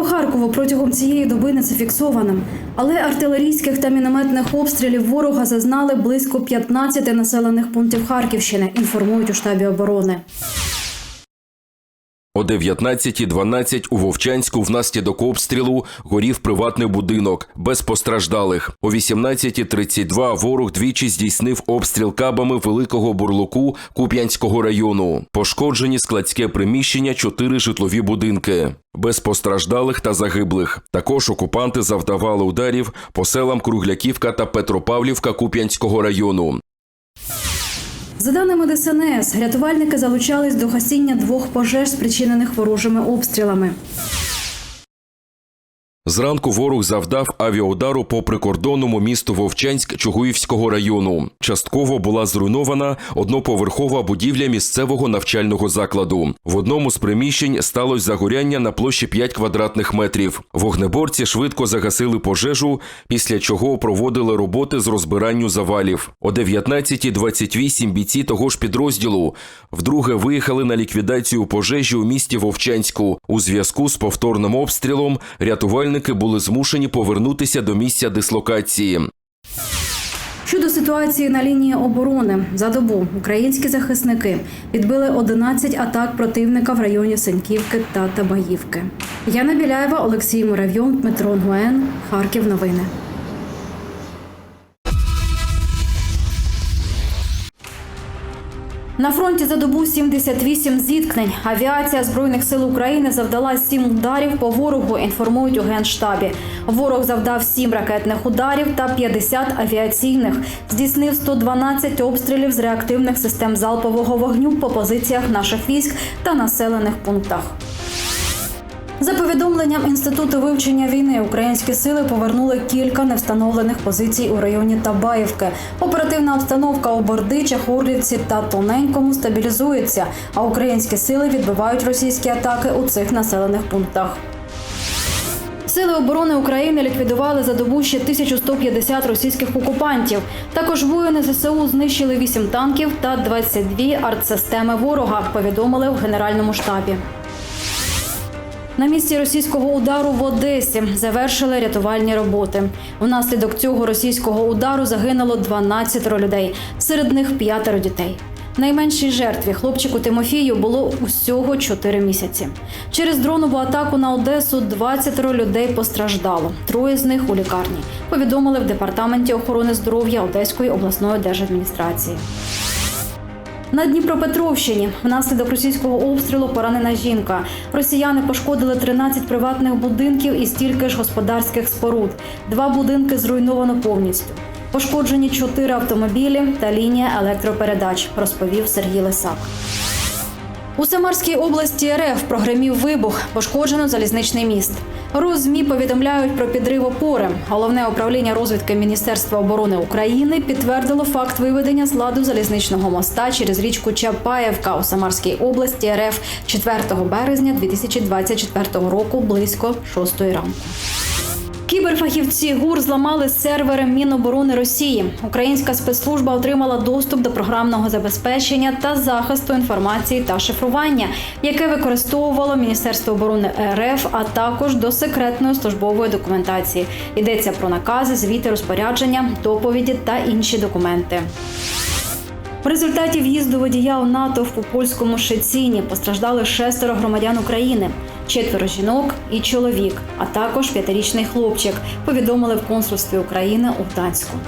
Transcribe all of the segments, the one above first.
по Харкову протягом цієї доби не зафіксованим, Але артилерійських та мінометних обстрілів ворога зазнали близько 15 населених пунктів Харківщини. Інформують у штабі оборони. О 19.12 у Вовчанську внаслідок обстрілу горів приватний будинок без постраждалих. О 18.32 ворог двічі здійснив обстріл кабами великого бурлуку Куп'янського району. Пошкоджені складське приміщення, чотири житлові будинки. Без постраждалих та загиблих. Також окупанти завдавали ударів по селам Кругляківка та Петропавлівка Куп'янського району. За даними ДСНС, рятувальники залучались до гасіння двох пожеж, спричинених ворожими обстрілами. Зранку ворог завдав авіаудару по прикордонному місту Вовчанськ Чугуївського району. Частково була зруйнована одноповерхова будівля місцевого навчального закладу. В одному з приміщень сталося загоряння на площі 5 квадратних метрів. Вогнеборці швидко загасили пожежу, після чого проводили роботи з розбиранню завалів. О 19.28 бійці того ж підрозділу вдруге виїхали на ліквідацію пожежі у місті Вовчанську. У зв'язку з повторним обстрілом рятувальники були змушені повернутися до місця дислокації. Щодо ситуації на лінії оборони за добу українські захисники відбили 11 атак противника в районі Сеньківки та Табаївки. Яна Біляєва, Олексій Муравйон, Дмитро Нгуен, Харків. Новини. На фронті за добу 78 зіткнень. Авіація збройних сил України завдала 7 ударів по ворогу. Інформують у генштабі. Ворог завдав 7 ракетних ударів та 50 авіаційних. Здійснив 112 обстрілів з реактивних систем залпового вогню по позиціях наших військ та населених пунктах. За повідомленням інституту вивчення війни, українські сили повернули кілька невстановлених позицій у районі Табаївки. Оперативна обстановка у Бордичах, Орлівці та Тоненькому стабілізується, а українські сили відбивають російські атаки у цих населених пунктах. Сили оборони України ліквідували за добу ще 1150 російських окупантів. Також воїни ЗСУ знищили 8 танків та 22 артсистеми ворога. Повідомили в генеральному штабі. На місці російського удару в Одесі завершили рятувальні роботи. Внаслідок цього російського удару загинуло 12 людей, серед них п'ятеро дітей. Найменшій жертві хлопчику Тимофію було усього 4 місяці. Через дронову атаку на Одесу 20 людей постраждало. Троє з них у лікарні. Повідомили в департаменті охорони здоров'я Одеської обласної держадміністрації. На Дніпропетровщині внаслідок російського обстрілу поранена жінка. Росіяни пошкодили 13 приватних будинків і стільки ж господарських споруд. Два будинки зруйновано повністю. Пошкоджені чотири автомобілі та лінія електропередач, розповів Сергій Лисак. У Самарській області РФ прогремів вибух, пошкоджено залізничний міст. РОЗМІ повідомляють про підрив опори. Головне управління розвідки Міністерства оборони України підтвердило факт виведення з ладу залізничного моста через річку Чапаєвка у Самарській області РФ 4 березня 2024 року близько 6 ранку. Кіберфахівці ГУР зламали сервери Міноборони Росії. Українська спецслужба отримала доступ до програмного забезпечення та захисту інформації та шифрування, яке використовувало Міністерство оборони РФ, а також до секретної службової документації. Йдеться про накази, звіти, розпорядження, доповіді та інші документи. В результаті в'їзду водія у НАТО в польському Шеціні постраждали шестеро громадян України, четверо жінок і чоловік, а також п'ятирічний хлопчик. Повідомили в консульстві України у Гданську.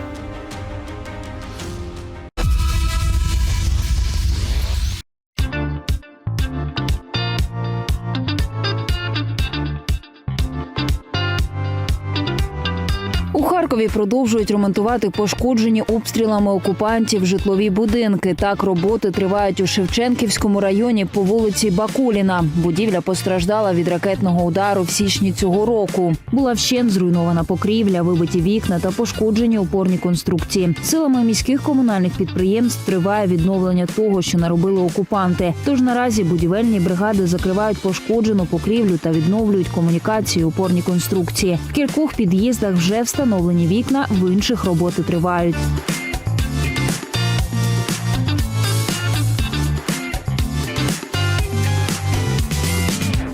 Харкові продовжують ремонтувати пошкоджені обстрілами окупантів житлові будинки. Так роботи тривають у Шевченківському районі по вулиці Бакуліна. Будівля постраждала від ракетного удару в січні цього року. Була вщент зруйнована покрівля, вибиті вікна та пошкоджені опорні конструкції. Силами міських комунальних підприємств триває відновлення того, що наробили окупанти. Тож наразі будівельні бригади закривають пошкоджену покрівлю та відновлюють комунікації, опорні конструкції. В кількох під'їздах вже встановлені вікна, в інших роботи тривають.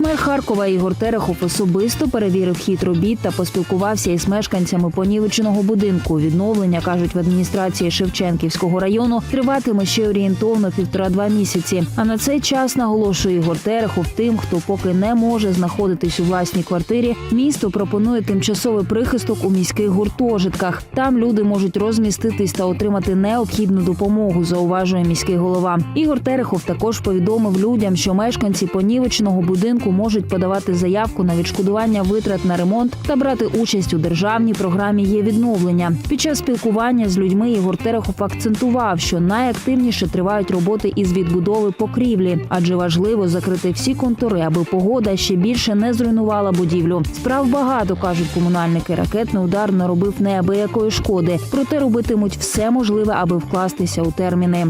Мер Харкова Ігор Терехов особисто перевірив хід робіт та поспілкувався із мешканцями понівеченого будинку. Відновлення кажуть в адміністрації Шевченківського району триватиме ще орієнтовно півтора-два місяці. А на цей час наголошує Ігор Терехов тим, хто поки не може знаходитись у власній квартирі. Місто пропонує тимчасовий прихисток у міських гуртожитках. Там люди можуть розміститись та отримати необхідну допомогу. Зауважує міський голова. Ігор Терехов також повідомив людям, що мешканці понівеченого будинку можуть подавати заявку на відшкодування витрат на ремонт та брати участь у державній програмі є відновлення. Під час спілкування з людьми Ігор Терехов акцентував, що найактивніше тривають роботи із відбудови покрівлі, адже важливо закрити всі контури, аби погода ще більше не зруйнувала будівлю. Справ багато кажуть комунальники. Ракетний удар наробив неабиякої шкоди, проте робитимуть все можливе, аби вкластися у терміни.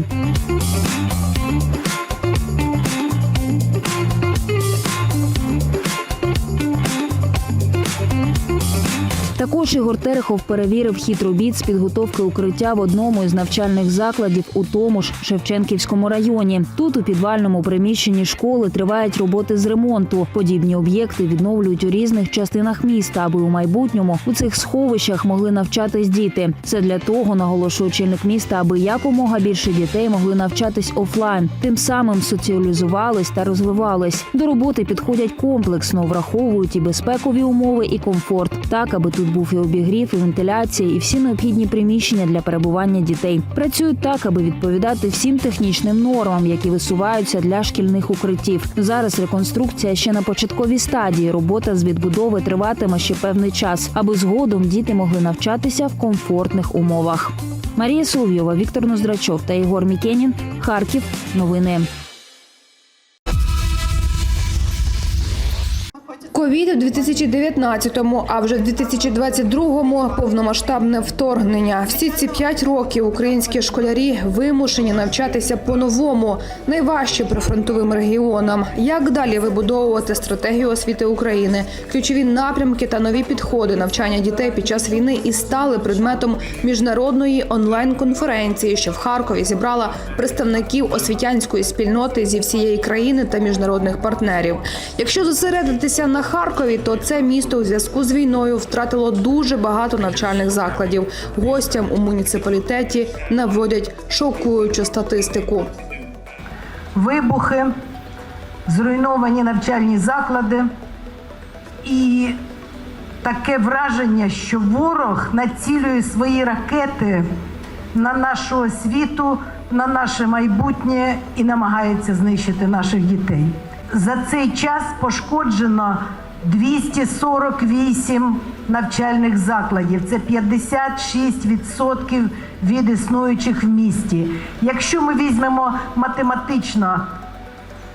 Також Ігор Терехов перевірив хід робіт з підготовки укриття в одному із навчальних закладів у тому ж Шевченківському районі. Тут у підвальному приміщенні школи тривають роботи з ремонту. Подібні об'єкти відновлюють у різних частинах міста, аби у майбутньому у цих сховищах могли навчатись діти. Це для того, наголошує очільник міста, аби якомога більше дітей могли навчатись офлайн, тим самим соціалізувались та розвивались. До роботи підходять комплексно, враховують і безпекові умови, і комфорт, так аби тут був і обігрів, і вентиляція, і всі необхідні приміщення для перебування дітей. Працюють так, аби відповідати всім технічним нормам, які висуваються для шкільних укриттів. Зараз реконструкція ще на початковій стадії. Робота з відбудови триватиме ще певний час, аби згодом діти могли навчатися в комфортних умовах. Марія Соловйова, Віктор Ноздрачов та Ігор Мікенін. Харків. Новини. Ковід у 2019-му, а вже в 2022-му повномасштабне вторгнення. Всі ці п'ять років українські школярі вимушені навчатися по-новому. Найважче прифронтовим регіонам. Як далі вибудовувати стратегію освіти України? Ключові напрямки та нові підходи навчання дітей під час війни і стали предметом міжнародної онлайн-конференції, що в Харкові зібрала представників освітянської спільноти зі всієї країни та міжнародних партнерів. Якщо зосередитися на Харкові, то це місто у зв'язку з війною втратило дуже багато навчальних закладів. Гостям у муніципалітеті наводять шокуючу статистику. вибухи, зруйновані навчальні заклади і таке враження, що ворог націлює свої ракети на нашу освіту, на наше майбутнє і намагається знищити наших дітей. За цей час пошкоджено 248 навчальних закладів. Це 56% від існуючих в місті. Якщо ми візьмемо математично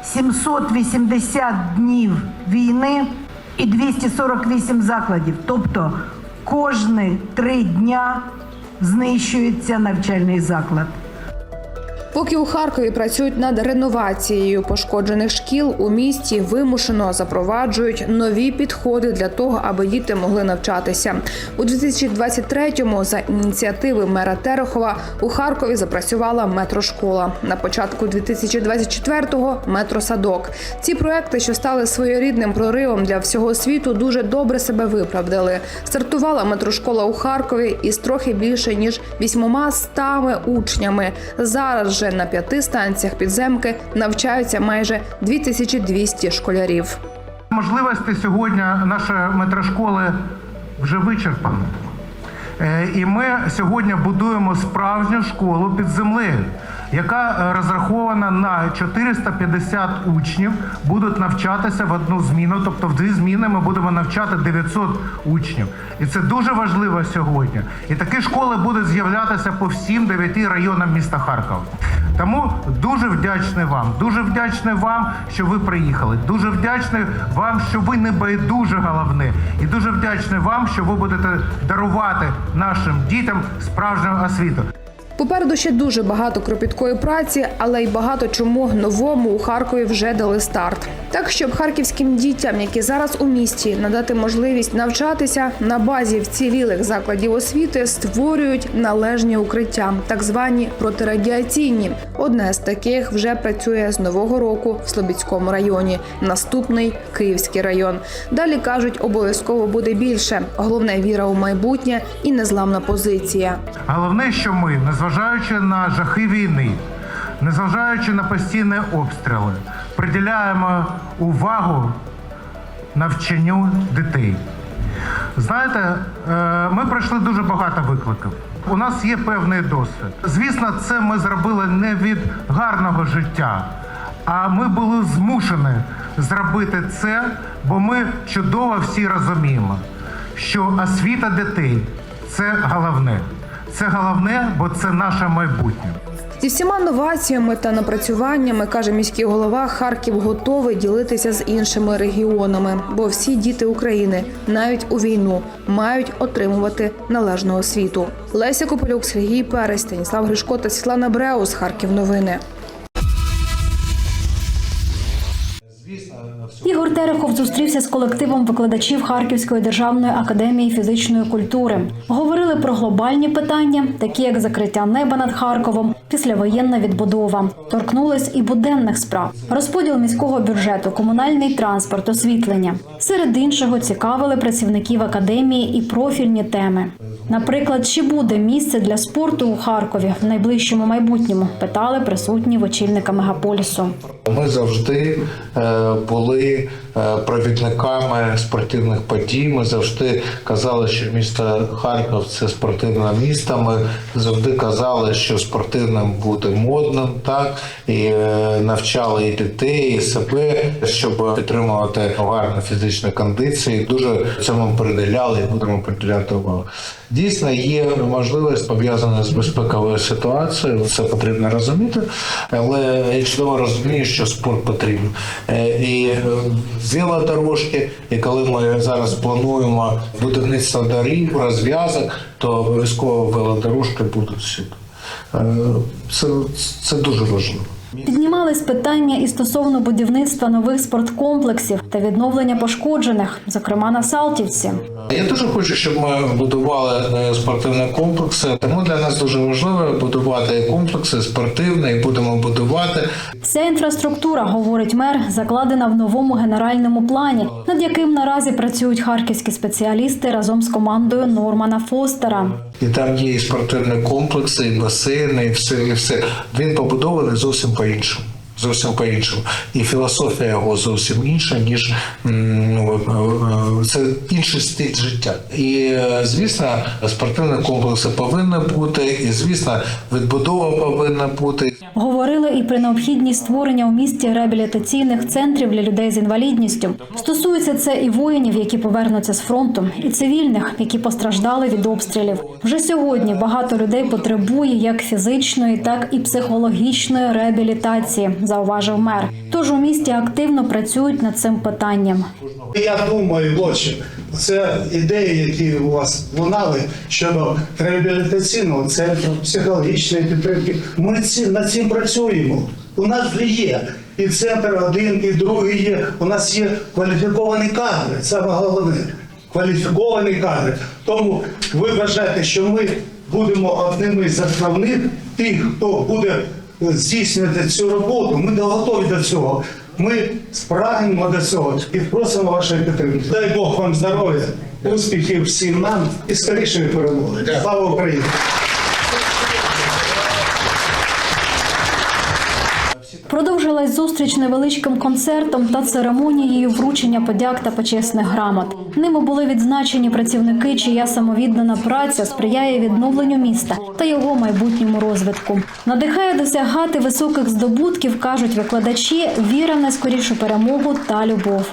780 днів війни і 248 закладів, тобто кожні три дня знищується навчальний заклад. Поки у Харкові працюють над реновацією пошкоджених шкіл, у місті вимушено запроваджують нові підходи для того, аби діти могли навчатися. У 2023-му за ініціативи мера Терехова у Харкові запрацювала метрошкола. На початку 2024-го – метросадок. Ці проекти, що стали своєрідним проривом для всього світу, дуже добре себе виправдали. Стартувала метрошкола у Харкові із трохи більше ніж 800 учнями. Зараз же на п'яти станціях підземки навчаються майже 2200 школярів. Можливості сьогодні нашої метрошколи вже вичерпані. Е, І ми сьогодні будуємо справжню школу під землею, яка е, розрахована на 450 учнів, будуть навчатися в одну зміну, тобто в дві зміни ми будемо навчати 900 учнів. І це дуже важливо сьогодні. І такі школи будуть з'являтися по всім дев'яти районам міста Харкова. Тому дуже вдячний вам, дуже вдячний вам, що ви приїхали. Дуже вдячний вам, що ви не байдуже головне, і дуже вдячний вам, що ви будете дарувати нашим дітям справжню освіту. Попереду ще дуже багато кропіткої праці, але й багато чому новому у Харкові вже дали старт. Так, щоб харківським дітям, які зараз у місті, надати можливість навчатися на базі вцілілих закладів освіти, створюють належні укриття, так звані протирадіаційні. Одне з таких вже працює з нового року в Слобідському районі. Наступний Київський район. Далі кажуть, обов'язково буде більше. Головне віра у майбутнє і незламна позиція. Головне, що ми, незважаючи на жахи війни, незважаючи на постійні обстріли, приділяємо увагу навчанню дітей. Знаєте, е, ми пройшли дуже багато викликів. У нас є певний досвід. Звісно, це ми зробили не від гарного життя, а ми були змушені зробити це, бо ми чудово всі розуміємо, що освіта дітей це головне. Це головне, бо це наше майбутнє. Зі всіма новаціями та напрацюваннями, каже міський голова, Харків готовий ділитися з іншими регіонами, бо всі діти України, навіть у війну, мають отримувати належну освіту. Леся Кополюк, Сергій Перес, Станіслав Гришко та Світлана Бреус. Харків новини. Ігор Терехов зустрівся з колективом викладачів Харківської державної академії фізичної культури. Говорили про глобальні питання, такі як закриття неба над Харковом, післявоєнна відбудова. Торкнулись і буденних справ, розподіл міського бюджету, комунальний транспорт, освітлення. Серед іншого цікавили працівників академії і профільні теми. Наприклад, чи буде місце для спорту у Харкові в найближчому майбутньому? Питали присутні в очільника мегаполісу. Ми завжди е, були е, провідниками спортивних подій. Ми завжди казали, що місто Харків це спортивне місто. Ми завжди казали, що спортивним буде модним, так і е, навчали і дітей, і себе, щоб підтримувати гарну фізичну кондицію. Дуже цьому приділяли і будемо приділяти увагу. Дійсно, є можливість пов'язана з безпековою ситуацією. Це потрібно розуміти, але я чудово розумію, що спорт потрібен. Е, І велодорожки, і коли ми зараз плануємо будівництво доріг, розв'язок, то обов'язково велодорожки будуть всюди. Е, Це, це дуже важливо. Піднімались питання і стосовно будівництва нових спорткомплексів та відновлення пошкоджених, зокрема на Салтівці. Я дуже хочу, щоб ми будували е, спортивні комплекси. Тому для нас дуже важливо будувати комплекси спортивні, і будемо будувати. Вся інфраструктура, говорить мер, закладена в новому генеральному плані, над яким наразі працюють харківські спеціалісти разом з командою Нормана Фостера. І там є і спортивні комплекси, і басейни, і все, і все. Він побудований зовсім по-іншому. Зовсім по-іншому. І філософія його зовсім інша, ніж ну, е, е, це інший стиль життя. І е, звісно, спортивні комплекси повинні бути, і звісно, відбудова повинна бути. Говорили і про необхідність створення у місті реабілітаційних центрів для людей з інвалідністю. Стосується це і воїнів, які повернуться з фронту, і цивільних, які постраждали від обстрілів. Вже сьогодні багато людей потребує як фізичної, так і психологічної реабілітації, зауважив мер. Тож у місті активно працюють над цим питанням. Я думаю, от це ідеї, які у вас лунали щодо реабілітаційного центру, психологічної підтримки. Ми ці, над цим працюємо. У нас вже є і центр один, і другий є. У нас є кваліфіковані кадри. Саме головне кваліфіковані кадри. Тому ви вважаєте, що ми будемо одними з основних тих, хто буде здійснювати цю роботу. Ми готові до цього. Ми спрагнемо до цього і просимо вашої підтримки. Дай Бог вам здоров'я, успіхів всім нам і скорішої перемоги. Слава Україні! Продовжилась зустріч невеличким концертом та церемонією вручення подяк та почесних грамот. Ними були відзначені працівники, чия самовіддана праця сприяє відновленню міста та його майбутньому розвитку. Надихає досягати високих здобутків, кажуть викладачі, віра найскорішу перемогу та любов.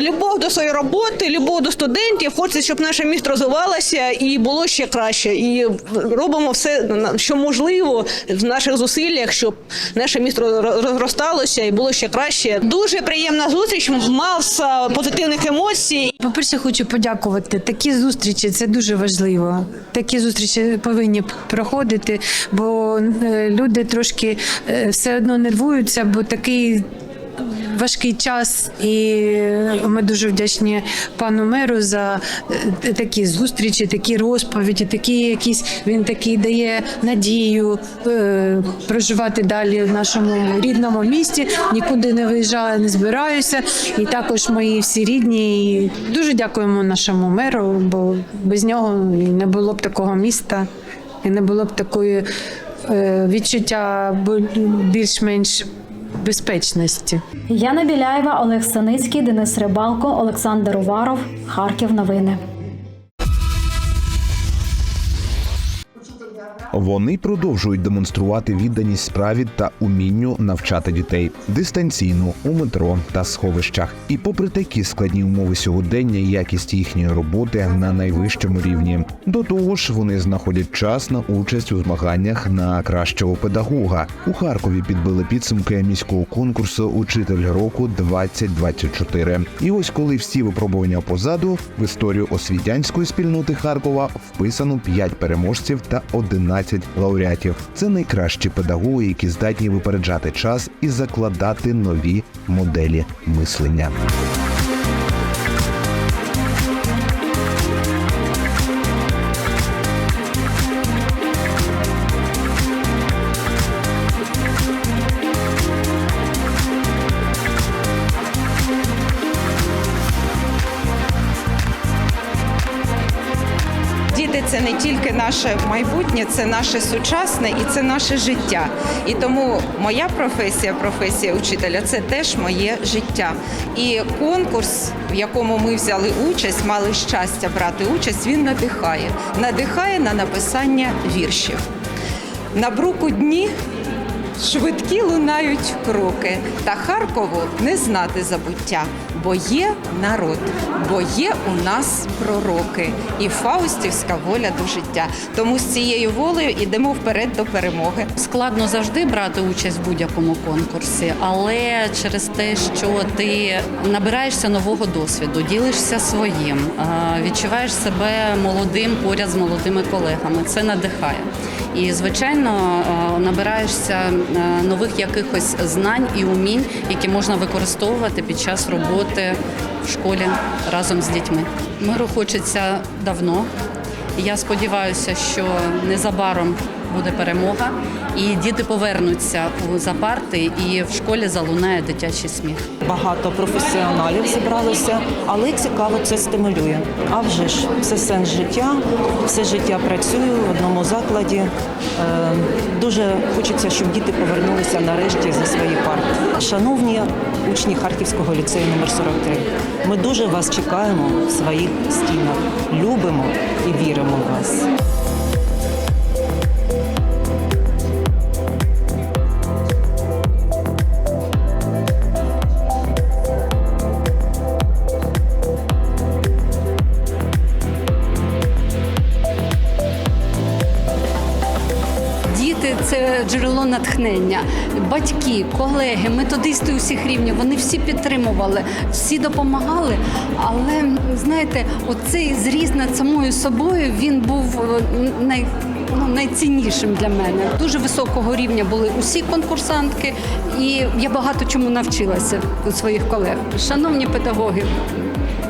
Любов до своєї роботи, любов до студентів. Хочеться, щоб наше місто розвивалося і було ще краще. І робимо все, що можливо в наших зусиллях, щоб наше місто розросталося і було ще краще. Дуже приємна зустріч, маса позитивних емоцій. По-перше, хочу подякувати. Такі зустрічі це дуже важливо. Такі зустрічі повинні проходити, бо е, люди трошки е, все одно нервуються, бо такий. Важкий час, і ми дуже вдячні пану меру за е, такі зустрічі, такі розповіді, такі якісь він такий дає надію е, проживати далі в нашому рідному місті. Нікуди не виїжджаю, не збираюся. І також мої всі рідні. І дуже дякуємо нашому меру, бо без нього не було б такого міста, і не було б такої е, відчуття більш-менш безпечності. Яна Біляєва, Олег Саницький, Денис Рибалко, Олександр Уваров. Харків. Новини. Вони продовжують демонструвати відданість справі та умінню навчати дітей дистанційно у метро та сховищах. І попри такі складні умови сьогодення, якість їхньої роботи на найвищому рівні. До того ж, вони знаходять час на участь у змаганнях на кращого педагога. У Харкові підбили підсумки міського конкурсу Учитель року 2024. І ось коли всі випробування позаду в історію освітянської спільноти Харкова вписано 5 переможців та 11 лауреатів. Це найкращі педагоги, які здатні випереджати час і закладати нові моделі мислення. Тільки наше майбутнє, це наше сучасне і це наше життя. І тому моя професія, професія учителя, це теж моє життя. І конкурс, в якому ми взяли участь, мали щастя брати участь, він надихає. Надихає на написання віршів. На бруку дні швидкі лунають кроки, та Харкову не знати забуття, бо є народ, бо є у нас пророки і фаустівська воля до життя. Тому з цією волею йдемо вперед до перемоги. Складно завжди брати участь в будь-якому конкурсі, але через те, що ти набираєшся нового досвіду, ділишся своїм, відчуваєш себе молодим поряд з молодими колегами. Це надихає. І звичайно набираєшся нових якихось знань і умінь, які можна використовувати під час роботи в школі разом з дітьми. Миру хочеться давно. Я сподіваюся, що незабаром буде перемога, і діти повернуться у за парти, і в школі залунає дитячий сміх. Багато професіоналів зібралося, але цікаво це стимулює. А вже ж це сенс життя, все життя працюю в одному закладі. Е, Дуже хочеться, щоб діти повернулися нарешті за свої парти. Шановні учні Харківського ліцею номер 43, ми дуже вас чекаємо в своїх стінах. Любимо і віримо в вас. Це джерело натхнення. Батьки, колеги, методисти усіх рівнів. Вони всі підтримували, всі допомагали. Але знаєте, оцей зріз над самою собою він був е, най, ну, найціннішим для мене. Дуже високого рівня були усі конкурсантки, і я багато чому навчилася у своїх колег. Шановні педагоги.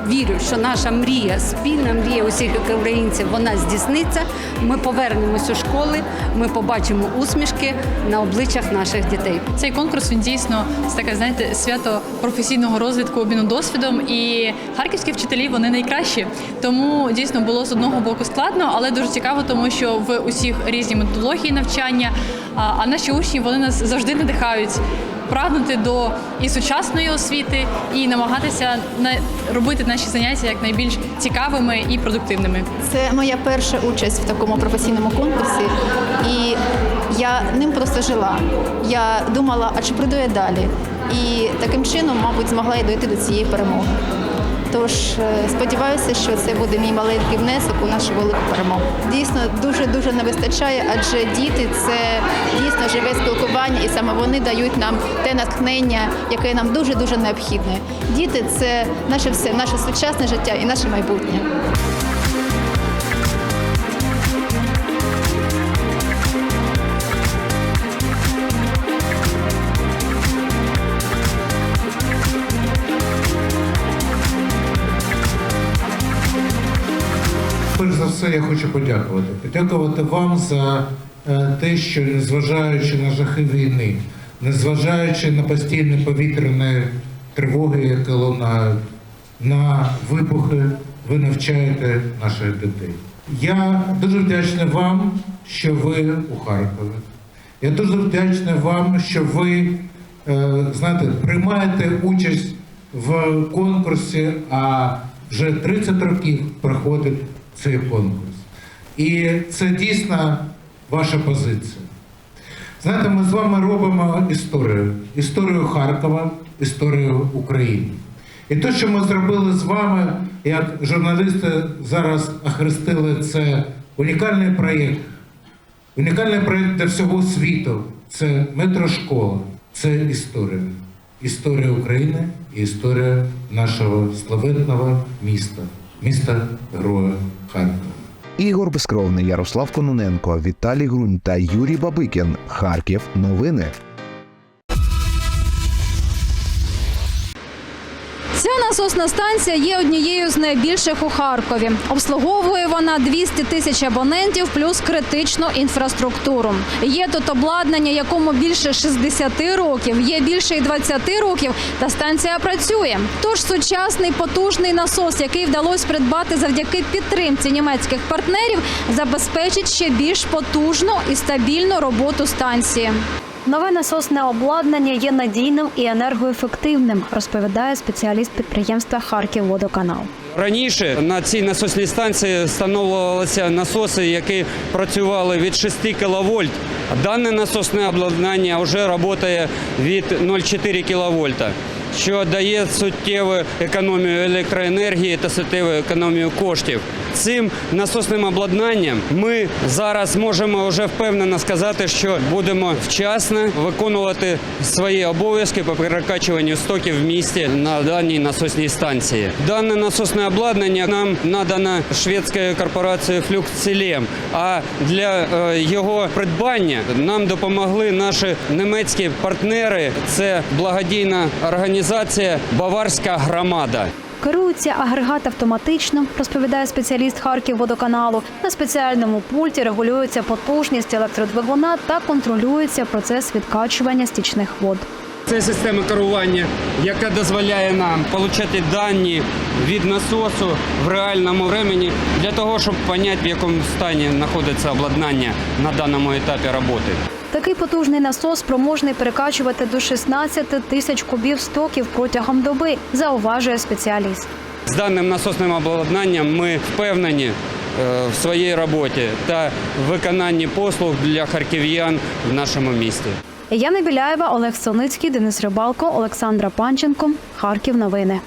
Вірю, що наша мрія, спільна мрія усіх українців, вона здійсниться. Ми повернемось у школи, ми побачимо усмішки на обличчях наших дітей. Цей конкурс він дійсно це таке, знаєте, свято професійного розвитку, обміну досвідом. І харківські вчителі вони найкращі. Тому дійсно було з одного боку складно, але дуже цікаво, тому що в усіх різні методології навчання. А а наші учні вони нас завжди надихають. Прагнути до і сучасної освіти, і намагатися на робити наші заняття як найбільш цікавими і продуктивними. Це моя перша участь в такому професійному конкурсі, і я ним просто жила. Я думала, а чи прийду я далі? І таким чином, мабуть, змогла й дойти до цієї перемоги. Тож е, сподіваюся, що це буде мій маленький внесок у нашу велику перемогу. Дійсно, дуже дуже не вистачає, адже діти це дійсно живе спілкування, і саме вони дають нам те натхнення, яке нам дуже дуже необхідне. Діти це наше все, наше сучасне життя і наше майбутнє. Все, я хочу подякувати. Подякувати вам за е, те, що незважаючи на жахи війни, незважаючи на постійні повітряні тривоги, які лунають, на вибухи, ви навчаєте наших дітей. Я дуже вдячний вам, що ви у Харкові. Я дуже вдячний вам, що ви е, знаєте, приймаєте участь в конкурсі, а вже 30 років проходить цей конкурс. І це дійсно ваша позиція. Знаєте, ми з вами робимо історію. Історію Харкова, історію України. І те, що ми зробили з вами, як журналісти зараз охрестили це унікальний проєкт. Унікальний проєкт для всього світу. Це метрошкола, це історія. Історія України і історія нашого славетного міста, міста Героя Харкова. Ігор Безкровний, Ярослав Кононенко, Віталій Грунь та Юрій Бабикін. Харків. Новини. Насосна станція є однією з найбільших у Харкові. Обслуговує вона 200 тисяч абонентів плюс критичну інфраструктуру. Є тут обладнання, якому більше 60 років, є більше і 20 років, та станція працює. Тож сучасний потужний насос, який вдалося придбати завдяки підтримці німецьких партнерів, забезпечить ще більш потужну і стабільну роботу станції. Нове насосне обладнання є надійним і енергоефективним, розповідає спеціаліст підприємства Харківводоканал. Раніше на цій насосній станції встановлювалися насоси, які працювали від 6 кВт. Дане насосне обладнання вже працює від 0,4 кВт, що дає суттєву економію електроенергії та суттєву економію коштів. Цим насосним обладнанням ми зараз можемо вже впевнено сказати, що будемо вчасно виконувати свої обов'язки по перекачуванню стоків в місті на даній насосній станції. Дане насосне обладнання нам надано шведською корпорацією Флюксілем, а для е, його придбання нам допомогли наші німецькі партнери. Це благодійна організація Баварська громада. Керується агрегат автоматично, розповідає спеціаліст Харківводоканалу. На спеціальному пульті регулюється потужність електродвигуна та контролюється процес відкачування стічних вод. Це система керування, яка дозволяє нам отримати дані від насосу в реальному времені для того, щоб зрозуміти, в якому стані знаходиться обладнання на даному етапі роботи. Такий потужний насос спроможний перекачувати до 16 тисяч кубів стоків протягом доби, зауважує спеціаліст. З даним насосним обладнанням ми впевнені е, в своїй роботі та виконанні послуг для харків'ян в нашому місті. Яна Біляєва, Олег Соницький, Денис Рибалко, Олександра Панченко. Харків. Новини.